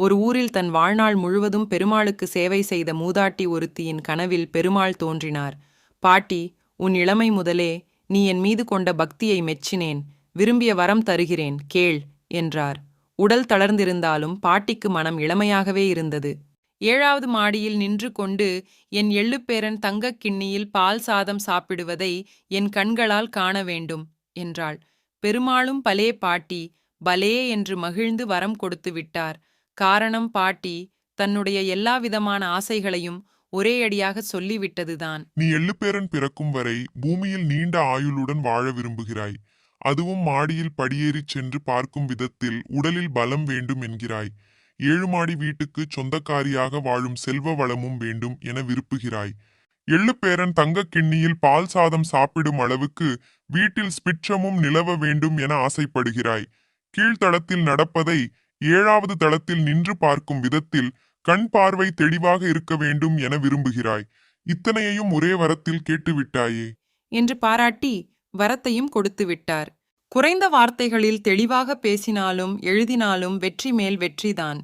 ஒரு ஊரில் தன் வாழ்நாள் முழுவதும் பெருமாளுக்கு சேவை செய்த மூதாட்டி ஒருத்தியின் கனவில் பெருமாள் தோன்றினார். பாட்டி உன் இளமை முதலே நீ என் மீது கொண்ட பக்தியை மெச்சினேன். விரும்பிய வரம் தருகிறேன். கேள் என்றார். உடல் தளர்ந்திருந்தாலும் பாட்டிக்கு மனம் இளமையாகவே இருந்தது. ஏழாவது மாடியில் நின்று கொண்டு என் எள்ளுப்பேரன் தங்கக் கிண்ணியில் பால் சாதம் சாப்பிடுவதை என் கண்களால் காண வேண்டும் என்றாள். பெருமாளும் பலே பாட்டி. பலே என்று மகிழ்ந்து வரம் கொடுத்து விட்டார். காரணம் பாட்டி தன்னுடைய எல்லாவிதமான ஆசைகளையும் ஒரே அடியாக சொல்லிவிட்டதுதான். நீ எள்ளுப்பேரன் பிறக்கும் வரை பூமியில் நீண்ட ஆயுளுடன் வாழ விரும்புகிறாய். அதுவும் மாடியில் படியேறிச் சென்று பார்க்கும் விதத்தில் உடலில் பலம் வேண்டும் என்கிறாய். ஏழு மாடி வீட்டுக்கு சொந்தக்காரியாக வாழும் செல்வ வளமும் வேண்டும் என விருப்புகிறாய் எள்ளுப்பேரன் தங்க கிண்ணியில் பால் சாதம் சாப்பிடும் அளவுக்கு வீட்டில் ஸ்பிட்சமும் நிலவ வேண்டும் என ஆசைப்படுகிறாய். கீழ்த்தளத்தில் நடப்பதை ஏழாவது தளத்தில் நின்று பார்க்கும் விதத்தில் கண் பார்வை தெளிவாக இருக்க வேண்டும் என விரும்புகிறாய். இத்தனையையும் ஒரே வரத்தில் கேட்டுவிட்டாயே. என்று பாராட்டி வரத்தையும் கொடுத்து விட்டார். குறைந்த வார்த்தைகளில் தெளிவாக பேசினாலும் எழுதினாலும் வெற்றி மேல் வெற்றிதான்.